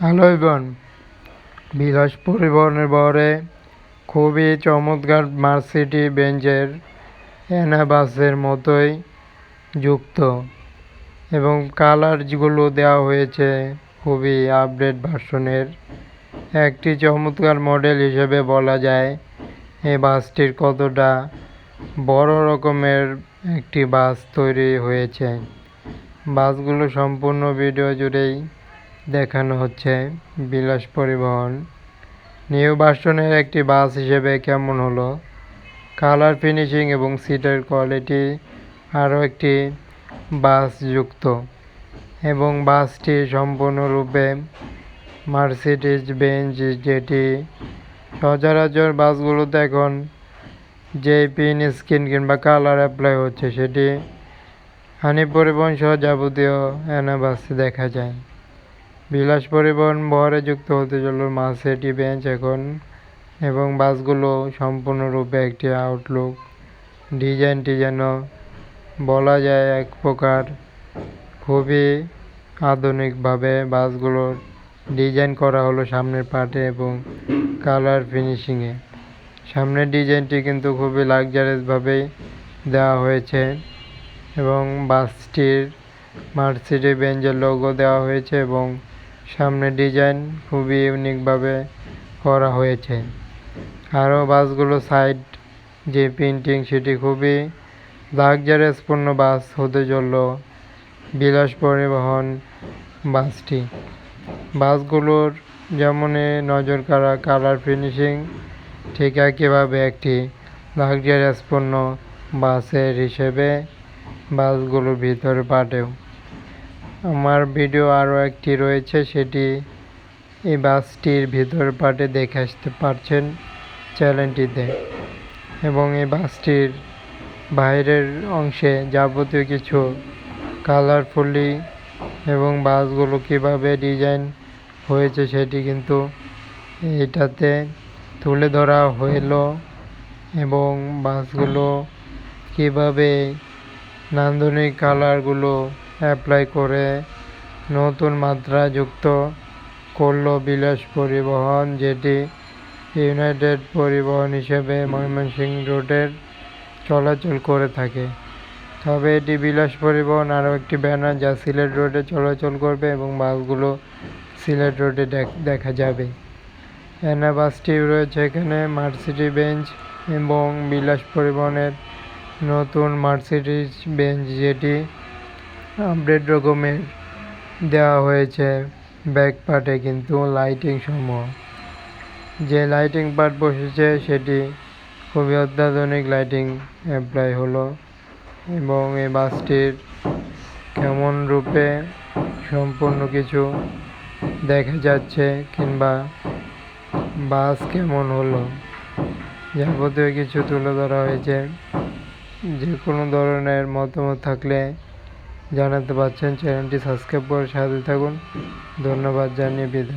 Hello ibn বিলাস পরিবহনের বহরে খুবই চমৎকার মার্সিটি বেঞ্জের এনা বাসের মতোই যুক্ত এবং কালার যেগুলো দেওয়া হয়েছে খুবই আপডেট ভার্সনের একটি চমৎকার মডেল হিসেবে বলা যায় এই বাসটির কতটা বড় রকমের একটি বাস তৈরি হয়েছে। বাসগুলো সম্পূর্ণ ভিডিও জুড়েই দেখানো হচ্ছে। বিলাস পরিবহন। নিউ ভার্সনের একটি বাস হিসেবে কেমন হলো? কালার ফিনিশিং এবং সিটের কোয়ালিটি আরও একটি বাস যুক্ত এবং বাসটি সম্পূর্ণরূপে মার্সিডিজ বেঞ্চ যেটি সচরাচর বাসগুলোতে এখন যে পিন স্কিন কিংবা কালার অ্যাপ্লাই হচ্ছে, সেটি হানি পরিবহন সহ যাবতীয় এনা বাসে দেখা যায়। বিলাস পরিবহন বহরে যুক্ত হতে চলল মার্সিডি বেঞ্চ এখন এবং বাসগুলো সম্পূর্ণরূপে একটি আউটলুক ডিজাইনটি যেন বলা যায় এক প্রকার খুবই আধুনিকভাবে। বাসগুলোর ডিজাইন করা হলো সামনের পার্টে এবং কালার ফিনিশিংয়ে সামনের ডিজাইনটি কিন্তু খুবই লাক্সারিয়াসভাবেই দেওয়া হয়েছে এবং বাসটির মার্সিডি বেঞ্জের লোগো দেওয়া হয়েছে এবং সামনে ডিজাইন খুবই ইউনিকভাবে করা হয়েছে। আরও বাসগুলো সাইড যে প্রিন্টিং সেটি খুবই লাক্সারিয়াসপূর্ণ বাস হতে চলল বিলাস পরিবহন বাসটি। বাসগুলোর যেমনই নজর কাড়া, কালার ফিনিশিং ঠিক একইভাবে একটি লাক্সারিয়াসপূর্ণ বাসের হিসেবে বাসগুলোর ভিতরে পাটেও। আমার ভিডিও আরও একটি রয়েছে, সেটি এই বাসটির ভিতর পাটে দেখে আসতে পারছেন চ্যানেলটিতে। এবং এই বাসটির বাইরের অংশে যাবতীয় কিছু কালারফুলি এবং বাসগুলো কীভাবে ডিজাইন হয়েছে সেটি কিন্তু এটাতে তুলে ধরা হইল এবং বাসগুলো কীভাবে নান্দনিক কালারগুলো অ্যাপ্লাই করে নতুন মাত্রা যুক্ত করল বিলাস পরিবহন যেটি ইউনাইটেড পরিবহন হিসেবে ময়মনসিংহ রোডের চলাচল করে থাকে। তবে এটি বিলাস পরিবহন আরও একটি ব্যানার যা সিলেট রোডে চলাচল করবে এবং বাসগুলো সিলেট রোডে দেখা যাবে। এনা বাসটি রয়েছে এখানে মার্সিডি বেঞ্চ এবং বিলাস পরিবহনের নতুন মার্সিডিজ বেঞ্চ, যেটি আপডেট রকমের দেওয়া হয়েছে ব্যাক পার্টে কিন্তু লাইটিং সমূহ। যে লাইটিং পার্ট বসেছে সেটি খুবই অত্যাধুনিক লাইটিং অ্যাপ্লাই হলো এবং এই বাসটির কেমন রূপে সম্পূর্ণ কিছু দেখা যাচ্ছে কিংবা বাস কেমন হলো যাবতীয় কিছু তুলে ধরা হয়েছে। যে কোনো ধরনের মতামত থাকলে জানাতে পারছেন চ্যানেলটি সাবস্ক্রাইব করে সাথে থাকুন। ধন্যবাদ জানিয়ে বিদায়।